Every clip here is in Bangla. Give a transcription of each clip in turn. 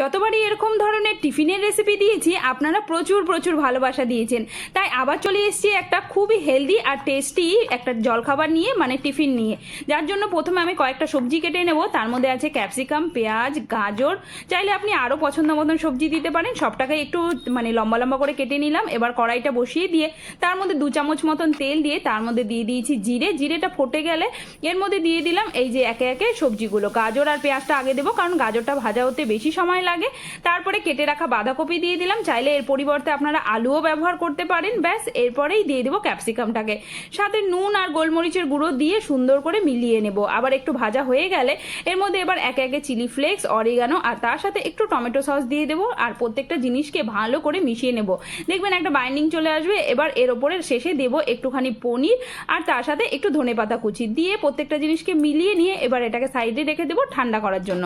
যতবারই এরকম ধরনের টিফিনের রেসিপি দিয়েছি, আপনারা প্রচুর প্রচুর ভালোবাসা দিয়েছেন। তাই আবার চলে এসেছি একটা খুবই হেলদি আর টেস্টি একটা জলখাবার নিয়ে মানে টিফিন নিয়ে। যার জন্য প্রথমে আমি কয়েকটা সবজি কেটে নেব। তার মধ্যে আছে ক্যাপসিকাম পেঁয়াজ, গাজর। চাইলে আপনি আরও পছন্দ মতন সবজি দিতে পারেন। সবটাকে একটু মানে লম্বা লম্বা করে কেটে নিলাম। এবার কড়াইটা বসিয়ে দিয়ে তার মধ্যে দু চামচ মতন তেল দিয়ে তার মধ্যে দিয়ে দিয়েছি জিরে। জিরেটা ফুটে গেলে এর মধ্যে দিয়ে দিলাম এই যে একে একে সবজিগুলো। গাজর আর পেঁয়াজটা আগে দেবো, কারণ গাজরটা ভাজা হতে বেশি সময় লাগে। তারপরে কেটে রাখা বাঁধাকপি দিয়ে দিলাম। চাইলে এর পরিবর্তে আপনারা আলুও ব্যবহার করতে পারেন। ব্যাস, এরপরেই দিয়ে দেবো ক্যাপসিকামটাকে। সাথে নুন আর গোলমরিচের গুঁড়ো দিয়ে সুন্দর করে মিলিয়ে নেব। আবার একটু ভাজা হয়ে গেলে এর মধ্যে এবার একে একে চিলি ফ্লেক্স, অরিগানো আর তার সাথে একটু টমেটো সস দিয়ে দেবো। আর প্রত্যেকটা জিনিসকে ভালো করে মিশিয়ে নেব। দেখবেন একটা বাইন্ডিং চলে আসবে। এবার এর ওপরে শেষে দেবো একটুখানি পনির আর তার সাথে একটু ধনেপাতা কুচি দিয়ে প্রত্যেকটা জিনিসকে মিলিয়ে নিয়ে এবার এটাকে সাইডে রেখে দেবো ঠান্ডা করার জন্য।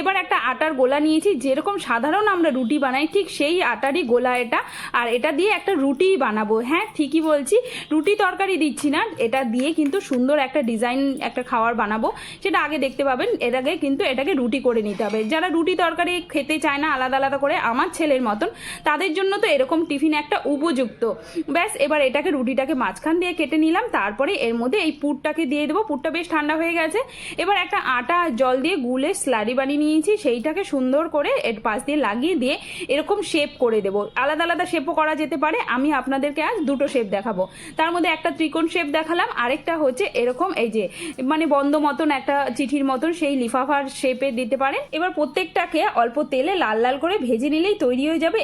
এবার একটা আটার গোলা নিয়েছি। যেরকম সাধারণ আমরা রুটি বানাই, ঠিক সেই আটারই গোলা এটা, আর এটা দিয়ে একটা রুটি বানাবো। হ্যাঁ ঠিকই বলছি, রুটি তরকারি দিচ্ছি না, এটা দিয়ে কিন্তু সুন্দর একটা ডিজাইন, একটা খাবার বানাবো। সেটা আগে দেখতে পাবেন, এর আগে কিন্তু এটাকে রুটি করে নিতে হবে। যারা রুটি তরকারি খেতে চায় না, আলাদা আলাদা করে, আমার ছেলের মতন, তাদের জন্য তো এরকম টিফিন একটা উপযুক্ত। ব্যাস, এবার এটাকে রুটিটাকে মাঝখান দিয়ে কেটে নিলাম, তারপরে এর মধ্যে এই পুরটাকে দিয়ে দেবো, পুরটা বেশ ঠান্ডা হয়ে গেছে। এবার একটা আটা জল দিয়ে গুলে স্লারি বানিয়ে নিয়েছি, সেইটাকে সুন্দর করে এর পাশ দিয়ে লাগিয়ে দিয়ে এরকম শেপ করে দেবো। আলাদা আলাদা শেপও করা যেতে পারে। আমি আপনাদেরকে আজ দুটো শেপ দেখাবো। তার মধ্যে একটা ত্রিকোণ শেপ দেখালাম, আরেকটা হচ্ছে এরকম এই যে মানে বন্ধ মতন একটা চিঠির মতন সেই লিফাফার শেপে দিতে পারেন। এবার প্রত্যেকটাকে অল্প তেলে লাল লাল করে ভেজে নিলেই তৈরি হয়ে যাবে।